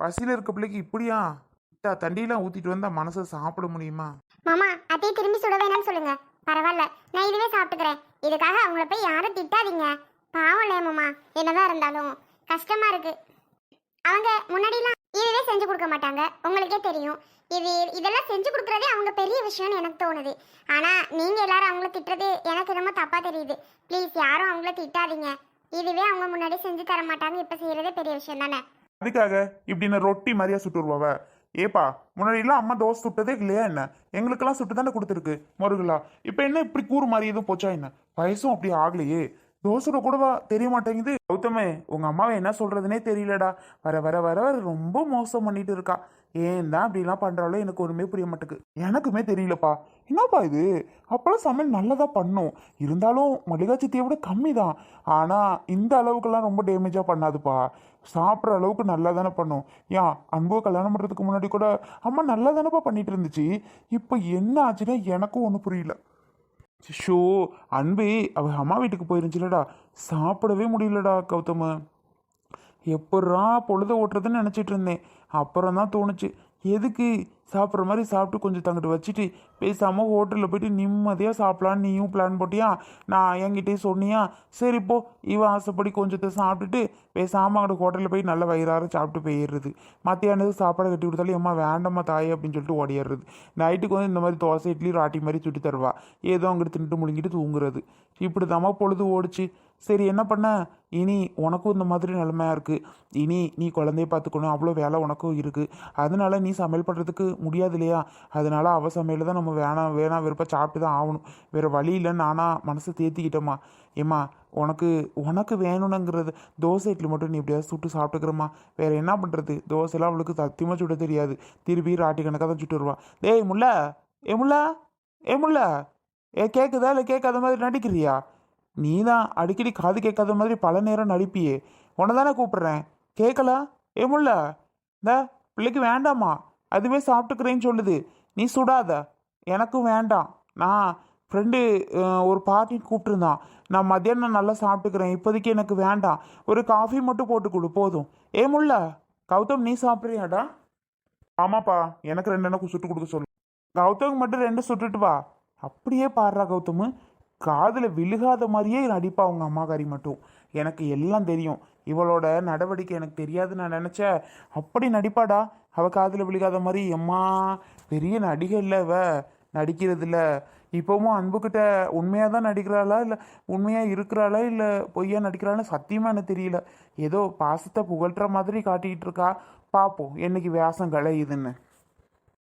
பசியில் இருக்க பிள்ளைக்கு இப்படியா? இட்டா தண்டியெல்லாம் ஊற்றிட்டு வந்தால் மனசை சாப்பிட முடியுமா? மாமா அத்தையை திரும்பி சுட வேணாம்னு சொல்லுங்க. பரவாயில்ல நான் இதுவே சாப்பிட்டுக்கிறேன். இதுக்காக அவங்கள போய் யாரும் திட்டாதீங்க. பாவம் இல்லையா மாமா? என்னதான் இருந்தாலும். கஷ்டமா இருக்கு. அவங்க முன்னாடிலாம் இதுவே செஞ்சு கொடுக்க மாட்டாங்க. உங்களுக்கே தெரியும். இது இதெல்லாம் செஞ்சு கொடுக்குறதே அவங்க பெரிய விஷயம்னு எனக்கு தோணுது. ஆனா நீங்கள் எல்லாரும் அவங்கள திட்டுறது எனக்கு என்னமோ தப்பாக தெரியுது. ப்ளீஸ் யாரும் அவங்கள திட்டாதீங்க. இதுவே அவங்க முன்னாடி செஞ்சு தர மாட்டாங்க. இப்போ செய்யறதே பெரிய விஷயம் தானே? அதுக்காக இப்படி நான் ரொட்டி மாதிரியா சுட்டுருவாவ ஏப்பா முன்னாடிலாம் அம்மா தோசை சுட்டதே இல்லையா என்ன? எங்களுக்கெல்லாம் சுட்டு தானே கொடுத்துருக்கு முருகலா. இப்போ என்ன இப்படி கூறு மாதிரி எதுவும் போச்சா என்ன? வயசும் அப்படி ஆகலையே. தோசை கூடவா தெரிய மாட்டேங்குது? கௌதமே உங்க அம்மாவை என்ன சொல்றதுனே தெரியலடா. வர வர வர வர ரொம்ப மோசம் பண்ணிட்டு இருக்கா. ஏன் தான் அப்படிலாம் பண்ணுறாலோ எனக்கு ஒன்றுமே புரிய மாட்டேங்குது. எனக்குமே தெரியலப்பா. என்னப்பா இது? அப்போல்லாம் சமையல் நல்லதாக பண்ணும். இருந்தாலும் மல்லிகா சித்தியை விட கம்மி தான் ஆனால் இந்த அளவுக்குலாம் ரொம்ப டேமேஜாக பண்ணாதுப்பா. சாப்பிட்ற அளவுக்கு நல்லா தானே பண்ணும். ஏன் அன்புவை கல்யாணம் பண்ணுறதுக்கு முன்னாடி கூட அம்மா நல்லா தானேப்பா பண்ணிட்டு இருந்துச்சு. இப்போ என்ன ஆச்சுன்னா எனக்கும் ஒன்றும் புரியல. ஷோ அன்பு அவ அம்மா வீட்டுக்கு போயிருந்துச்சுலடா. சாப்பிடவே முடியலடா கௌதம. எப்பட்றா பொழுத ஓட்டுறதுன்னு நினச்சிட்டு இருந்தேன். அப்புறம் தான் தோணுச்சு. எதுக்கு சாப்பிட்ற மாதிரி சாப்பிட்டு கொஞ்சம் தங்கிட்டு வச்சுட்டு பேசாமல் ஹோட்டலில் போயிட்டு நிம்மதியாக சாப்பிட்லான்னு நீயும் பிளான் போட்டியா? நான் என்கிட்டயே சொன்னியா? சரி இப்போ இவன் ஆசைப்படி கொஞ்சத்தை சாப்பிட்டுட்டு பேசாமல் அங்கிட்ட ஹோட்டலில் போய் நல்ல வயிறார சாப்பிட்டு போயிடுறது. மத்தியானது சாப்பாடு கட்டி கொடுத்தாலும் அம்மா வேண்டாம்மா தாய் அப்படின்னு சொல்லிட்டு ஓடிடுறது. நைட்டுக்கு வந்து இந்த மாதிரி தோசை இட்லி ராட்டி மாதிரி சுட்டி தருவா. ஏதோ அங்கிட்டு தின்ட்டு முழுங்கிட்டு தூங்குறது. இப்படி தாம்மா பொழுது ஓடிச்சு. சரி என்ன பண்ண? இனி உனக்கும் இந்த மாதிரி நிலமையாக இருக்குது இனி நீ குழந்தைய பார்த்துக்கணும். அவ்வளோ வேலை உனக்கும் இருக்குது அதனால நீ சமையல் பண்ணுறதுக்கு முடியாது இல்லையா? அதனால் அவ சமையல் தான் நம்ம வேணாம் வேணாம் விருப்பம் சாப்பிட்டு தான் ஆகணும். வேறு வழி இல்லைன்னு நானாக மனசை தேத்திக்கிட்டேம்மா. ஏம்மா உனக்கு உனக்கு வேணும்னுங்கிறது தோசை இட்லி மட்டும் நீ எப்படியாவது சுட்டு சாப்பிட்டுக்கிறம்மா. வேறு என்ன பண்ணுறது தோசைலாம் அவளுக்கு சத்தியமாக சுட தெரியாது. திருப்பி ராட்டி கணக்காக தான் சுட்டு வருவான் டேய் முல்ல ஏ முல்ல ஏ முல்ல ஏ கேட்குதா இல்லை கேட்காத மாதிரி நடிக்கிறியா? நீ தான் அடிக்கடி காது கேட்காத மாதிரி பல நேரம் நடிப்பியே. உன்னை தானே கூப்பிட்றேன். கேட்கல? ஏ முல்ல இந்த பிள்ளைக்கு வேண்டாமா அதுவே சாப்பிட்டுக்கிறேன்னு சொல்லுது. நீ சுடாத. எனக்கும் வேண்டாம். நான் ஃப்ரெண்டு ஒரு பார்ட்டி கூப்பிட்டுருந்தான். நான் மத்தியானம் நல்லா சாப்பிட்டுக்கிறேன். இப்போதைக்கு எனக்கு வேண்டாம். ஒரு காஃபி மட்டும் போட்டு கொடு. போதும். ஏ முல்ல கௌதம் நீ சாப்பிட்றியாடா? ஆமாப்பா. எனக்கு ரெண்டு எனக்கு சுட்டு கொடுக்க சொல்லு. கௌதம் மட்டும் ரெண்டு சுட்டுட்டு வா. அப்படியே பாடுறா கௌதம். காதில் விழுகாத மாதிரியே நடிப்பா அவங்க அம்மாக்காரி மட்டும். எனக்கு எல்லாம் தெரியும். இவளோட நடவடிக்கை எனக்கு தெரியாதுன்னு நான் நினச்சேன். அப்படி நடிப்பாடா? அவள் காதில் விழுகாத மாதிரி. எம்மா பெரிய நடிகை இல்லை இவ. நடிக்கிறது இல்லை. இப்போவும் அன்புக்கிட்ட உண்மையாக தான் நடிக்கிறாளா? இல்லை உண்மையாக இருக்கிறாளா? இல்லை பொய்யா நடிக்கிறாளா? சத்தியமாக எனக்கு தெரியல. ஏதோ பாசத்தை புகழ்கிற மாதிரி காட்டிக்கிட்டு இருக்கா. பார்ப்போம் என்னைக்கு வியாசம் கலையுதுன்னு.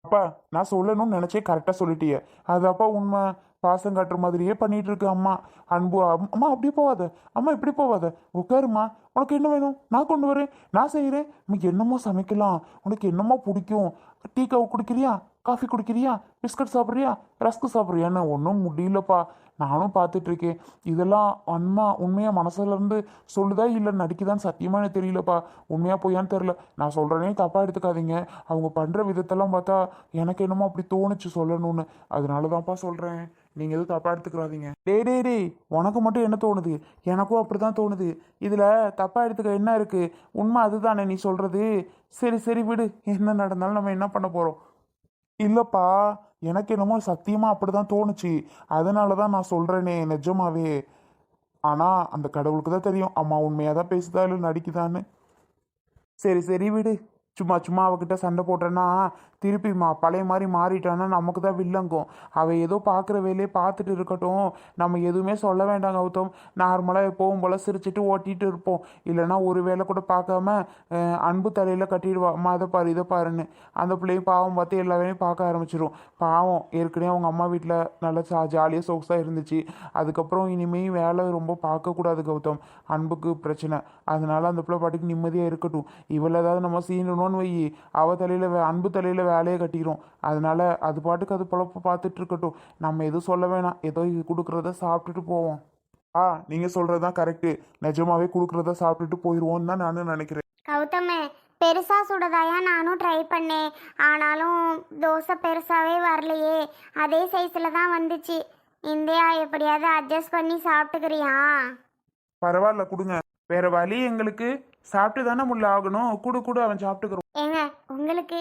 அப்பா நான் சொல்லணும்னு நினச்சே கரெக்டாக சொல்லிட்டியே. அது அப்பா உண்மை. பாசம் காட்டுற மாதிரியே பண்ணிட்டு இருக்கு அம்மா. அன்பு அம்மா அப்படி போவாத. அம்மா இப்படி போவாத. உட்காருமா உனக்கு என்ன வேணும்? நான் கொண்டு வரேன். நான் செய்கிறேன் உனக்கு என்னமோ சமைக்கலாம். உனக்கு என்னமோ பிடிக்கும். டீ காவு குடிக்கிறியா? காஃபி குடிக்கிறியா? பிஸ்கட் சாப்பிட்றியா? ரஸ்க்கு சாப்பிட்றியான்னு ஒன்றும் முடியலப்பா. நானும் பார்த்துட்டு இருக்கேன் இதெல்லாம் அம்மா உண்மையாக மனசுலேருந்து சொல்லுதா இல்லை நடிக்குதான்னு சத்தியமாக எனக்கு தெரியலப்பா. உண்மையாக பொய்யான்னு தெரில நான் சொல்கிறேனே தப்பாக எடுத்துக்காதீங்க. அவங்க பண்ணுற விதத்தெல்லாம் பார்த்தா எனக்கு என்னமோ அப்படி தோணுச்சு சொல்லணும்னு. அதனால தான்ப்பா சொல்கிறேன் நீங்கள் எதுவும் தப்பாக எடுத்துக்கிறாதீங்க டே டே டே உனக்கு மட்டும் என்ன தோணுது? எனக்கும் அப்படி தான் தோணுது. இதில் தப்பாக எடுத்துக்க என்ன இருக்குது உண்மை அதுதானே நீ சொல்கிறது சரி சரி விடு. என்ன நடந்தாலும் நம்ம என்ன பண்ண போகிறோம் இல்லைப்பா எனக்கு என்னமோ சத்தியமாக அப்படி தான் தோணுச்சு. அதனால தான் நான் சொல்கிறேனே நிஜமாவே. ஆனால் அந்த கடவுளுக்கு தான் தெரியும். அம்மா உண்மையாக தான் பேசுதா இல்லை நடிக்குதான்னு. சரி சரி விடு. சும்மா சும்மா அவகிட்ட சண்டை போட்டேன்னா திருப்பி மா பழைய மாதிரி மாறிட்டான்னா நமக்கு தான் வில்லங்கும். அவள் ஏதோ பார்க்குற வேலையை பார்த்துட்டு இருக்கட்டும். நம்ம எதுவுமே சொல்ல வேண்டாம் கௌதம். நார்மலாக எப்போவும் போல் சிரிச்சிட்டு ஓட்டிகிட்டு இருப்போம். இல்லைன்னா ஒரு வேலை கூட பார்க்காம அன்பு தலையில் கட்டிடுவா. அம்மா அதை பாரு இதை பாருன்னு. அந்த பிள்ளையும் பாவம் பார்த்து எல்லா வேலையும் பார்க்க ஆரம்பிச்சிடும் பாவம் ஏற்கனவே அவங்க அம்மா வீட்டில் நல்லா சா ஜாலியாக சொகுசாக இருந்துச்சு. அதுக்கப்புறம் இனிமேல் வேலை ரொம்ப பார்க்கக்கூடாது கௌதம். அன்புக்கு பிரச்சனை. அதனால அந்த பிள்ளை பாட்டுக்கு நிம்மதியாக இருக்கட்டும். இவள் ஏதாவது நம்ம சீனணும்னு வை அவ தலையில் அன்பு தலையில் வேலையை கட்டிடும் அதனால அது பாட்டுக்கு அது பொழப்ப பார்த்துட்டு இருக்கட்டும். நம்ம எதுவும் சொல்ல வேணாம். ஏதோ இது கொடுக்குறத சாப்பிட்டுட்டு போவோம். ஆ நீங்கள் சொல்கிறது தான் கரெக்டு நிஜமாவே கொடுக்குறத சாப்பிட்டுட்டு போயிடுவோன்னு தான் நானும் நினைக்கிறேன். கௌதமே பெருசா சுடதாயா நானும் ட்ரை பண்ணேன். ஆனாலும் தோசை பெருசாவே வரலையே. அதே சைஸில் தான் வந்துச்சு. இந்தியா எப்படியாவது அட்ஜஸ்ட் பண்ணி சாப்பிட்டுக்கிறியா? பரவாயில்ல கொடுங்க. வேற வழி எங்களுக்கு. சாப்பிட்டு தானே முள்ள ஆகணும். கூடு கூடு அவன் சாப்பிட்டுக்கிறோம். ஏங்க உங்களுக்கு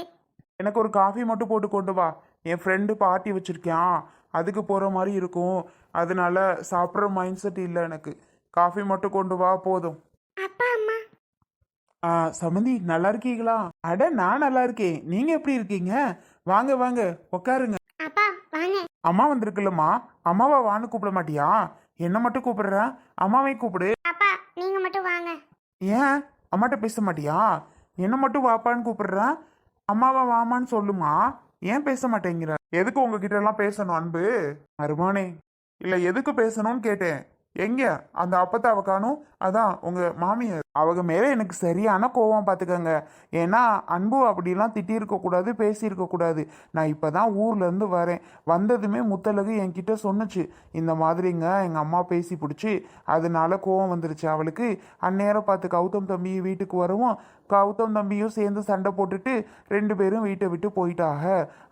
எனக்கு ஒரு காஃபி மட்டும் போட்டு கொண்டு வா. என் ஃப்ரெண்டு பார்ட்டி வச்சிருக்கான். அதுக்கு போகிற மாதிரி இருக்கும். அதனால சாப்பிட்ற மைண்ட் செட் இல்லை எனக்கு. காஃபி மட்டும் கொண்டு வா போதும். ஆ சமந்தி நல்லா இருக்கீங்களா? அட நான் நல்லா இருக்கேன். நீங்க எப்படி இருக்கீங்க? வாங்க வாங்க உட்காருங்க அம்மா வந்திருக்குல்லம்மா. அம்மாவை வான்னு கூப்பிட மாட்டியா? என்ன மட்டும் கூப்பிடுற? அம்மாவை கூப்பிடு. அப்பா நீங்க மட்டும் வாங்க. ஏன்? அம்மாட்ட பேச மாட்டியா? என்ன மட்டும் வாப்பான்னு கூப்பிடுற? அம்மாவா வாமான்னு சொல்லுமா? ஏன் பேச மாட்டேங்கிற? எதுக்கு உங்ககிட்ட எல்லாம் பேசணும் அன்பு? அருமானே இல்ல எதுக்கு பேசணும்னு கேட்டேன். எங்க? அந்த அப்பத்தாவை காணும். அதான் உங்க மாமியார். அவங்க மேலே எனக்கு சரியான கோவம் பார்த்துக்கங்க ஏன்னா அன்பு அப்படிலாம் திட்டியிருக்கக்கூடாது பேசியிருக்கக்கூடாது நான் இப்போ தான் ஊர்லேருந்து வரேன். வந்ததுமே முத்தலகு என்கிட்ட சொன்னுச்சு. இந்த மாதிரிங்க எங்கள் அம்மா பேசி பிடிச்சி அதனால கோவம் வந்துருச்சு அவளுக்கு. அந்நேரம் பார்த்து கௌதம் தம்பி வீட்டுக்கு வரவும். கௌதம் தம்பியும் சேர்ந்து சண்டை போட்டுட்டு ரெண்டு பேரும் வீட்டை விட்டு போயிட்டாக.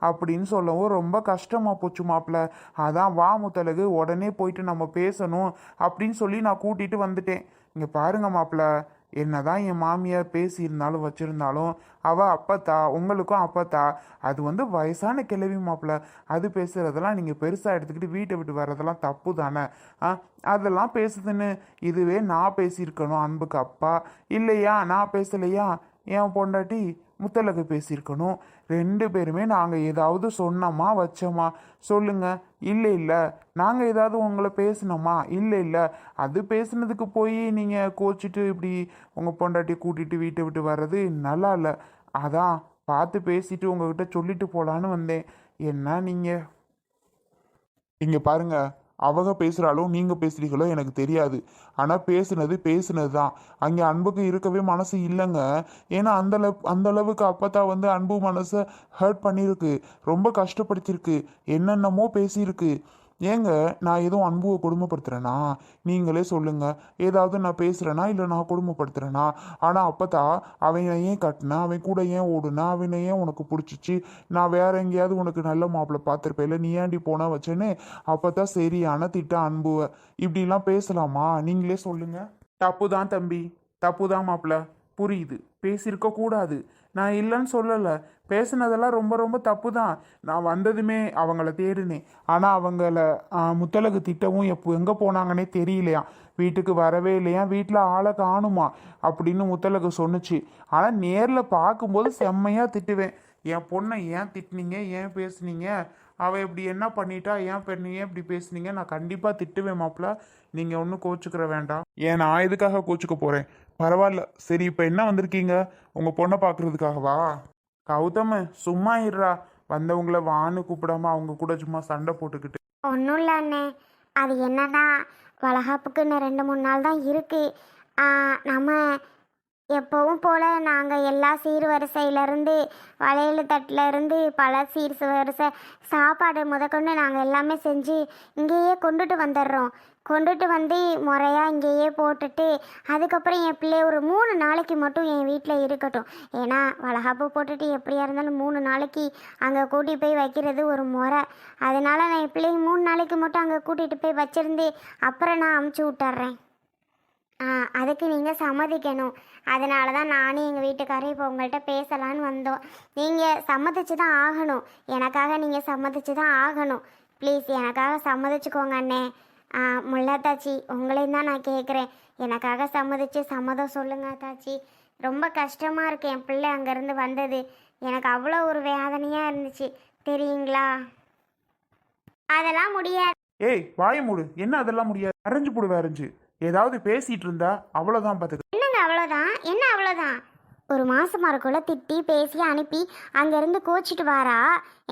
அப்படின்னு சொல்லவும் ரொம்ப கஷ்டமா போச்சு மாப்பிள்ள அதான் வா முத்தலகு உடனே போயிட்டு நம்ம பேசணும் அப்படின்னு சொல்லி நான் கூட்டிகிட்டு வந்துட்டேன். இங்கே பாருங்க மாப்பிள்ள என்னதான் என் மாமியார் பேசியிருந்தாலும் வச்சுருந்தாலும் அவ அப்பத்தா உங்களுக்கும் அப்பத்தா அது வந்து வயசான கிழவி மாப்பிள்ள அது பேசுறதெல்லாம் நீங்கள் பெருசாக எடுத்துக்கிட்டு வீட்டை விட்டு வர்றதெல்லாம் தப்பு தானே ஆ அதெல்லாம் பேசுதுன்னு இதுவே நான் பேசியிருக்கணும் அன்புக்கு அப்பா. இல்லையா நான் பேசலையா? என் பொண்டாட்டி முத்தலகு பேசியிருக்கணும். ரெண்டு பேருமே நாங்கள் ஏதாவது சொன்னோமா வச்சோமா? சொல்லுங்கள் இல்லை இல்லை. நாங்கள் ஏதாவது உங்களை பேசினோமா? இல்லை இல்லை. அது பேசுனதுக்கு போய் நீங்கள் கோச்சிட்டு இப்படி உங்கள் பொண்டாட்டி கூட்டிகிட்டு வீட்டை விட்டு வர்றது நல்லா இல்லை. அதான் பார்த்து பேசிட்டு உங்ககிட்ட சொல்லிட்டு போகலான்னு வந்தேன். என்ன நீங்கள் இங்கே பாருங்கள் அவங்க பேசுகிறாலும் நீங்கள் பேசுகிறீங்களோ எனக்கு தெரியாது. ஆனால் பேசுனது பேசுனது தான் அங்கே அன்புக்கு இருக்கவே மனசு இல்லைங்க. ஏன்னா அந்த அளவு அந்த அளவுக்கு வந்து அன்பு மனசை ஹர்ட் பண்ணியிருக்கு. ரொம்ப கஷ்டப்படுத்தியிருக்கு என்னென்னமோ பேசியிருக்கு. ஏங்க நான் எதுவும் அன்புவை கொடுமைப்படுத்துறேனா? நீங்களே சொல்லுங்க. ஏதாவது நான் பேசுறேனா? இல்லை நான் கொடுமைப்படுத்துறேனா? ஆனால் அப்பத்தா அவனை ஏன் கட்டினா? அவன் கூட ஏன் ஓடுனா? அவனை ஏன் உனக்கு பிடிச்சிச்சு? நான் வேற எங்கேயாவது உனக்கு நல்ல மாப்பிள்ளை பார்த்துருப்பேல நீ ஏன்டி போனா வச்சேன்னு? அப்பதான் சரியான திட்ட அன்புவை. இப்படிலாம் பேசலாமா? நீங்களே சொல்லுங்க. தப்பு தான் தம்பி. தப்பு தான் மாப்பிள்ள. புரியுது. பேசியிருக்க கூடாது நான் இல்லைன்னு சொல்லலை. பேசுனதெல்லாம் ரொம்ப ரொம்ப தப்பு தான் நான் வந்ததுமே அவங்கள தேடினேன். ஆனால் அவங்கள முத்தலகு திட்டவும் எப்போ எங்கே போனாங்கன்னே தெரியலையா? வீட்டுக்கு வரவே இல்லையா? வீட்டில் ஆளை காணுமா? அப்படின்னு முத்தலகு சொன்னுச்சு. ஆனால் நேரில் பார்க்கும்போது செம்மையாக திட்டுவேன். என் பொண்ணை ஏன் திட்டுனீங்க? ஏன் பேசுனீங்க? அவள் இப்படி என்ன பண்ணிட்டா? ஏன் பண்ணீங்க இப்படி பேசுனீங்க? நான் கண்டிப்பாக திட்டுவேன் மாப்பிள்ள நீங்கள் ஒன்றும் கோச்சுக்கிற வேண்டாம். ஏன் நான் எதுக்காக கோச்சுக்க போகிறேன் பரவாயில்ல. சரி இப்போ என்ன வந்திருக்கீங்க? உங்கள் பொண்ணை பார்க்குறதுக்காகவா? கௌதம சும்மா இருடா. வந்தவங்கள வான்னு கூப்பிடாம அவங்க கூட சும்மா சண்டை போட்டுக்கிட்டு. ஒன்றும் இல்லை அண்ணே. அது என்னன்னா வளகாப்புக்கு இன்னும் ரெண்டு மூணு நாள் தான் இருக்கு. நம்ம எப்பவும் போல் நாங்கள் எல்லா சீர் வரிசையிலேருந்து வளையல் தட்டிலேருந்து பல சீர் வரிசை சாப்பாடு முதற்கொண்டு நாங்கள் எல்லாமே செஞ்சு இங்கேயே கொண்டுட்டு வந்துடுறோம். கொண்டுட்டு வந்து முறையாக இங்கேயே போட்டுட்டு அதுக்கப்புறம் என் பிள்ளை ஒரு மூணு நாளைக்கு மட்டும் என் வீட்டில் இருக்கட்டும். ஏன்னா வளகாப்பு போட்டுட்டு எப்படியா இருந்தாலும் மூணு நாளைக்கு அங்கே கூட்டி போய் வைக்கிறது ஒரு முறை. அதனால் நான் என் பிள்ளைய மூணு நாளைக்கு மட்டும் அங்கே கூட்டிகிட்டு போய் வச்சுருந்து அப்புறம் நான் அமுச்சு விட்டுறேன். ஆ அதுக்கு நீங்கள் சம்மதிக்கணும். அதனால தான் நானும் எங்கள் வீட்டுக்காரரும் இப்போ உங்கள்கிட்ட பேசலான்னு வந்தோம். நீங்கள் சம்மதிச்சு தான் ஆகணும். எனக்காக நீங்கள் சம்மதிச்சு தான் ஆகணும். ப்ளீஸ் எனக்காக சம்மதிச்சுக்கோங்க அண்ணே. ஆ முல்லாத்தாச்சி உங்களையும் தான் நான் கேட்குறேன் எனக்காக சம்மதிச்சு சம்மதம் சொல்லுங்க தாச்சி. ரொம்ப கஷ்டமாக இருக்கு என் பிள்ளை அங்கேருந்து வந்தது. எனக்கு அவ்வளோ ஒரு வேதனையாக இருந்துச்சு. தெரியுங்களா? அதெல்லாம் முடியாது. ஏய் வாய மூடு. என்ன அதெல்லாம் முடியாது? அரைஞ்சு போடு அரைஞ்சு. ஏதாவது பேசிட்டு இருந்தா அவ்வளோதான் பார்த்துக்க என்னங்க அவ்வளோதான் என்ன அவ்வளோதான் ஒரு மாசமா இருக்குள்ள திட்டி பேசி அனுப்பி அங்கேருந்து கோச்சிட்டு வாரா?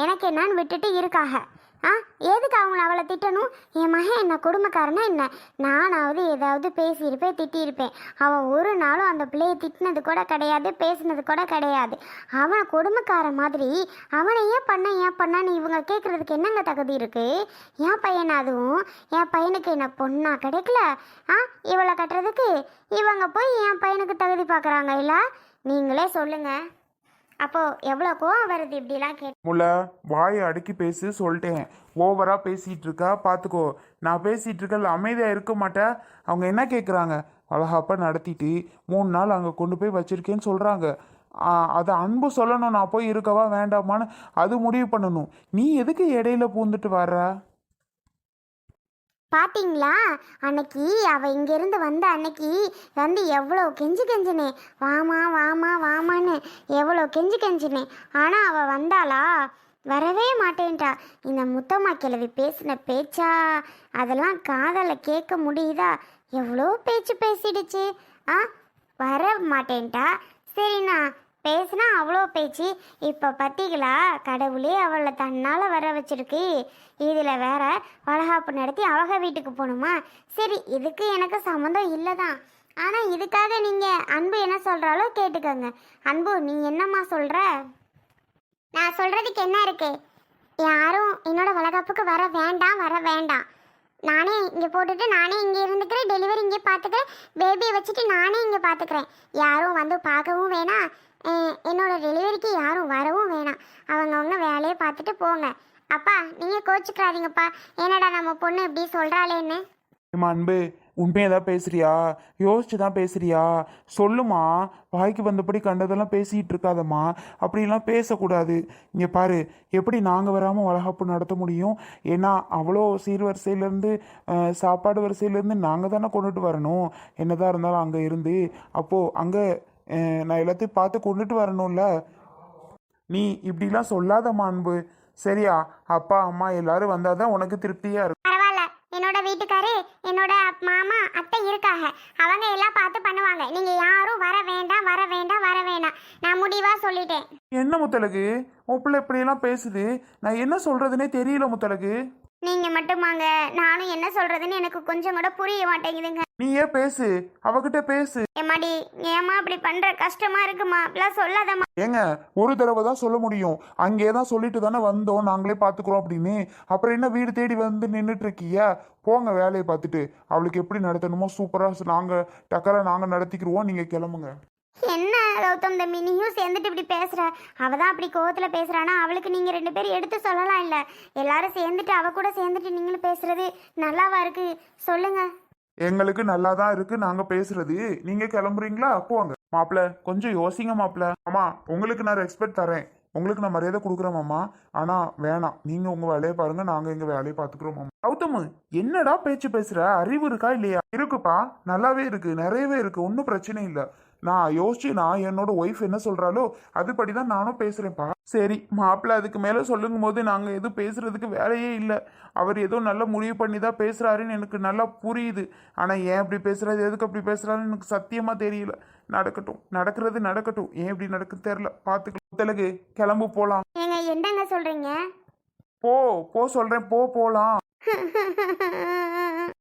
எனக்கு என்னன்னு விட்டுட்டு இருக்காக. ஆ எதுக்கு அவங்கள அவளை திட்டணும்? என் மகன் என்ன கொடுமைக்காரனா என்ன? நானாவது ஏதாவது பேசியிருப்பேன் திட்டியிருப்பேன். அவன் ஒரு நாளும் அந்த பிள்ளையை திட்டினது கூட கிடையாது பேசினது கூட கிடையாது. அவன் கொடுமைக்காரன் மாதிரி அவனை ஏன் பண்ண ஏன் பண்ணான்னு இவங்க கேட்குறதுக்கு என்னங்க தகுதி இருக்கு? என் பையன் அதுவும் என் பையனுக்கு என்ன பொண்ணா கிடைக்கல? ஆ இவளை கட்டுறதுக்கு இவங்க போய் என் பையனுக்கு தகுதி பார்க்குறாங்க இல்லை? நீங்களே சொல்லுங்கள் அப்போ எவ்வளோ கோவம் வருது இப்படிலாம் கேட்டு முல்ல வாயை அடக்கி பேசி சொல்லிட்டேன். ஓவரா பேசிட்டு இருக்கா பார்த்துக்கோ நான் பேசிட்டு இருக்கல அமைதியா இருக்க மாட்டேன். அவங்க என்ன கேட்குறாங்க அழகாப்பா நடத்திட்டு மூணு நாள் அங்கே கொண்டு போய் வச்சிருக்கேன்னு சொல்கிறாங்க அதை அன்பு சொல்லணும் நான் போய் இருக்கவா வேண்டாமான்னு அது முடிவு பண்ணணும். நீ எதுக்கு இடையில பூந்துட்டு வர்ற? பாட்டிங்களா அன்னைக்கு அவ இங்கேருந்து வந்த அன்னைக்கு வந்து எவ்வளோ கெஞ்சி கெஞ்சினே. வாமா வாமா வாமான்னு எவ்வளோ கெஞ்சி கெஞ்சினே. ஆனால் அவ வந்தாளா? வரவே மாட்டேன்ட்டா. இந்த முத்தம்மா கிழவி பேசின பேச்சா? அதெல்லாம் காதல கேட்க முடியுதா? எவ்வளோ பேச்சு பேசிடுச்சு. ஆ வர மாட்டேன்ட்டா. சரிண்ணா. பேசுனா அவ்வளோ பேச்சு. இப்போ பார்த்தீங்களா கடவுளே அவளை தன்னால் வர வச்சிருக்கு. இதில் வேற வளகாப்பு நடத்தி அவக வீட்டுக்கு போகணுமா? சரி இதுக்கு எனக்கு சம்மந்தம் இல்லை தான் ஆனால் இதுக்காக நீங்கள் அன்பு என்ன சொல்கிறாலோ கேட்டுக்கோங்க. அன்பு நீ என்னம்மா சொல்கிற நான் சொல்கிறதுக்கு என்ன இருக்கு? யாரும் என்னோட வளகாப்புக்கு வர வேண்டாம் வர வேண்டாம். நானே இங்கே போட்டுட்டு நானே இங்கே இருந்துக்கிறேன். டெலிவரி இங்கே பார்த்துக்கிறேன் பேபியை வச்சுட்டு நானே இங்கே பார்த்துக்கிறேன் யாரும் வந்து பார்க்கவும் வேணாம். அஹ் என்னோட டெலிவரிக்கு யாரும் வரவும் வேணாம். அவங்கவுங்க வேலையை பார்த்துட்டு போங்க. அப்பா நீங்கள் கோச்சிக்கிறாதீங்கப்பா என்னடா நம்ம பொண்ணு இப்படி சொல்கிறாளேன்னு ஏம்மா அன்பு உண்மையை தான் பேசுறியா? யோசிச்சு தான் பேசுறியா? சொல்லுமா வாய்க்கு வந்தபடி கண்டதெல்லாம் பேசிகிட்டு இருக்காதம்மா. அப்படிலாம் பேசக்கூடாது. இங்கே பாரு எப்படி நாங்கள் வராமல் வளகாப்பு நடத்த முடியும்? ஏன்னா அவ்வளோ சீர் வரிசையிலேருந்து சாப்பாடு வரிசையிலேருந்து நாங்கள் தானே கொண்டுட்டு வரணும். என்னதான் இருந்தாலும் அங்கே இருந்து. அப்போது அங்கே நான் எல்லாத்தையும் பார்த்து கொண்டுட்டு வரணும்ல? நீ இப்படிலாம் சொல்லாதம்மா அன்பு. சரியா? அப்பா அம்மா எல்லாரும் வந்தாதான் உனக்கு திருப்தியா இருக்கும். பரவாயில்ல. என்னோட வீட்டுக்காரு என்னோட மாமா அத்தை இருக்காங்க. அவங்க எல்லாம் பார்த்து பண்ணுவாங்க. நீங்கள் யாரும் வர வேண்டாம் வர வேண்டாம் வர வேண்டாம். நான் முடிவாக சொல்லிட்டேன். என்ன முத்தலகு உன் பிள்ளை இப்படியெல்லாம் பேசுது. நான் என்ன சொல்றதுனே தெரியல முத்தலகு நீங்கள் மட்டுமாங்க நானும் என்ன சொல்கிறதுன்னு எனக்கு கொஞ்சம் கூட புரிய மாட்டேங்குதுங்க. நீ ஏன் பேசு. அவகிட்ட பேசு. ஏமாடி ஏம்மா இப்படி பண்ணுற கஷ்டமாக இருக்குமா அப்படிலாம் சொல்லாதம்மா. ஏங்க ஒரு தடவை தான் சொல்ல முடியும். அங்கே தான் சொல்லிட்டு தானே வந்தோம். நாங்களே பார்த்துக்குறோம் அப்படின்னு. அப்புறம் என்ன வீடு தேடி வந்து நின்றுட்டு இருக்கியா போங்க வேலையை பார்த்துட்டு. அவளுக்கு எப்படி நடத்தணுமோ சூப்பராக நாங்கள் டக்கரா நாங்கள் நடத்திக்கிருவோம். நீங்கள் கிளம்புங்க. என்ன கௌதம் தம்பி? நீயும் சேர்ந்துட்டு இப்படி பேசுற? அவ தான் அப்படி கோவத்துல பேசுறானா? அவளுக்கு நீங்க ரெண்டு பேரும் எடுத்து சொல்லலாம் இல்ல. எல்லாரும் சேர்ந்துட்டு அவ கூட சேர்ந்துட்டு நீங்களும் பேசுறது நல்லாவா இருக்கு? சொல்லுங்க. எங்களுக்கு நல்லா தான் இருக்கு நாங்க பேசுறது. நீங்க கிளம்புறீங்களா? போங்க. மாப்பிள கொஞ்சம் யோசிங்க மாப்பிள. ஆமா உங்களுக்கு நான் ரெஸ்பெக்ட் தரேன். உங்களுக்கு நான் மரியாதை கொடுக்குறேன் மாமா. ஆனா வேணாம். நீங்க உங்க வேலையை பாருங்க நாங்க எங்க வேலையை பாத்துக்கிறோம் மாமா. கௌதம் என்னடா பேச்சு பேசுற? அறிவு இருக்கா இல்லையா? இருக்குப்பா. நல்லாவே இருக்கு. நிறையவே இருக்கு. ஒன்றும் பிரச்சனை இல்லை. நான் யோசிச்சு நான் என்னோட ஒய்ஃப் என்ன சொல்றாலோ அதுபடி தான் நானும் பேசுறேன்ப்பா. சரி மாப்பிள்ள அதுக்கு மேல சொல்லுங்கும் போது நாங்க எதுவும் பேசுறதுக்கு வேலையே இல்லை. அவர் ஏதோ நல்ல முடிவு பண்ணி தான் பேசுறாருன்னு எனக்கு நல்லா புரியுது. ஆனா ஏன் இப்படி பேசுறாரு எதுக்கு அப்படி பேசுறாருன்னு எனக்கு சத்தியமா தெரியல. நடக்கட்டும் நடக்கிறது நடக்கட்டும். ஏன் இப்படி நடக்குன்னு தெரியல. பாத்துக்கலாம். தெலுங்கு கிளம்பு போலாம். ஏங்க என்னங்க சொல்றீங்க? போ போ சொல்றேன். போ போலாம்.